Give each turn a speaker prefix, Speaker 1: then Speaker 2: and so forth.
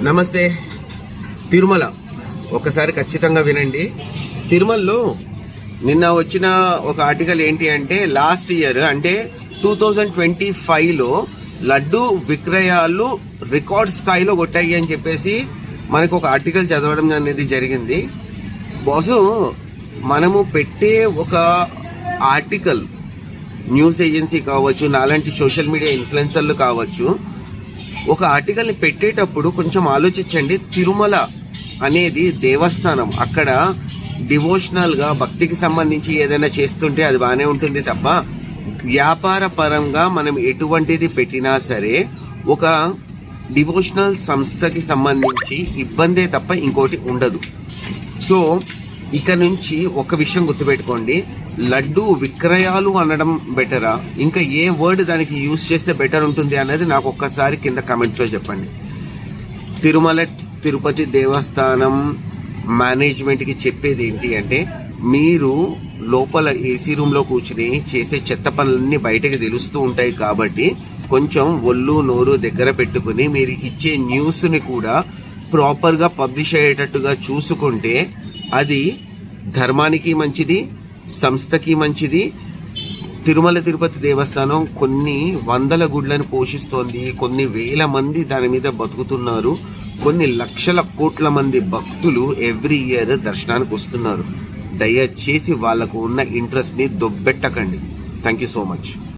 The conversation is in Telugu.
Speaker 1: నమస్తే. తిరుమల. ఒకసారి ఖచ్చితంగా వినండి. తిరుమలలో నిన్న వచ్చిన ఒక ఆర్టికల్ ఏంటి అంటే లాస్ట్ ఇయర్ అంటే టూ థౌజండ్ ట్వంటీ ఫైవ్లో లడ్డు విక్రయాలు రికార్డ్ స్థాయిలో కొట్టాయి అని చెప్పేసి మనకు ఒక ఆర్టికల్ చదవడం అనేది జరిగింది. బాసు మనము పెట్టే ఒక ఆర్టికల్ న్యూస్ ఏజెన్సీ కావచ్చు నాలాంటి సోషల్ మీడియా ఇన్ఫ్లుయెన్సర్లు కావచ్చు ఒక ఆర్టికల్ని పెట్టేటప్పుడు కొంచెం ఆలోచించండి. తిరుమల అనేది దేవస్థానం. అక్కడ డివోషనల్గా భక్తికి సంబంధించి ఏదైనా చేస్తుంటే అది బాగానే ఉంటుంది తప్ప వ్యాపార పరంగా మనం ఎటువంటిది పెట్టినా సరే ఒక డివోషనల్ సంస్థకి సంబంధించి ఇబ్బందే తప్ప ఇంకోటి ఉండదు. సో ఇక నుంచి ఒక విషయం గుర్తుపెట్టుకోండి. లడ్డు విక్రయాలు అనడం బెటరా? ఇంకా ఏ వర్డ్ దానికి యూజ్ చేస్తే బెటర్ ఉంటుంది అనేది నాకు ఒక్కసారి కింద కమెంట్స్లో చెప్పండి. తిరుమల తిరుపతి దేవస్థానం మేనేజ్మెంట్కి చెప్పేది ఏంటి అంటే మీరు లోపల ఏసీ రూమ్లో కూర్చుని చేసే చెత్త పనులన్నీ బయటకు తెలుస్తూ ఉంటాయి కాబట్టి కొంచెం ఒళ్ళు నోరు దగ్గర పెట్టుకుని మీరు ఇచ్చే న్యూస్ని కూడా ప్రాపర్గా పబ్లిష్ అయ్యేటట్టుగా చూసుకుంటే అది ధర్మానికి మంచిది సంస్థకి మంచిది. తిరుమల తిరుపతి దేవస్థానం కొన్ని వందల గుడ్లను పోషిస్తోంది. కొన్ని వేల మంది దాని మీద బతుకుతున్నారు. కొన్ని లక్షల కోట్ల మంది భక్తులు ఎవ్రీ ఇయర్ దర్శనానికి వస్తున్నారు. దయచేసి వాళ్ళకు ఉన్న ఇంట్రెస్ట్ని దొబ్బెట్టకండి. Thank you so much.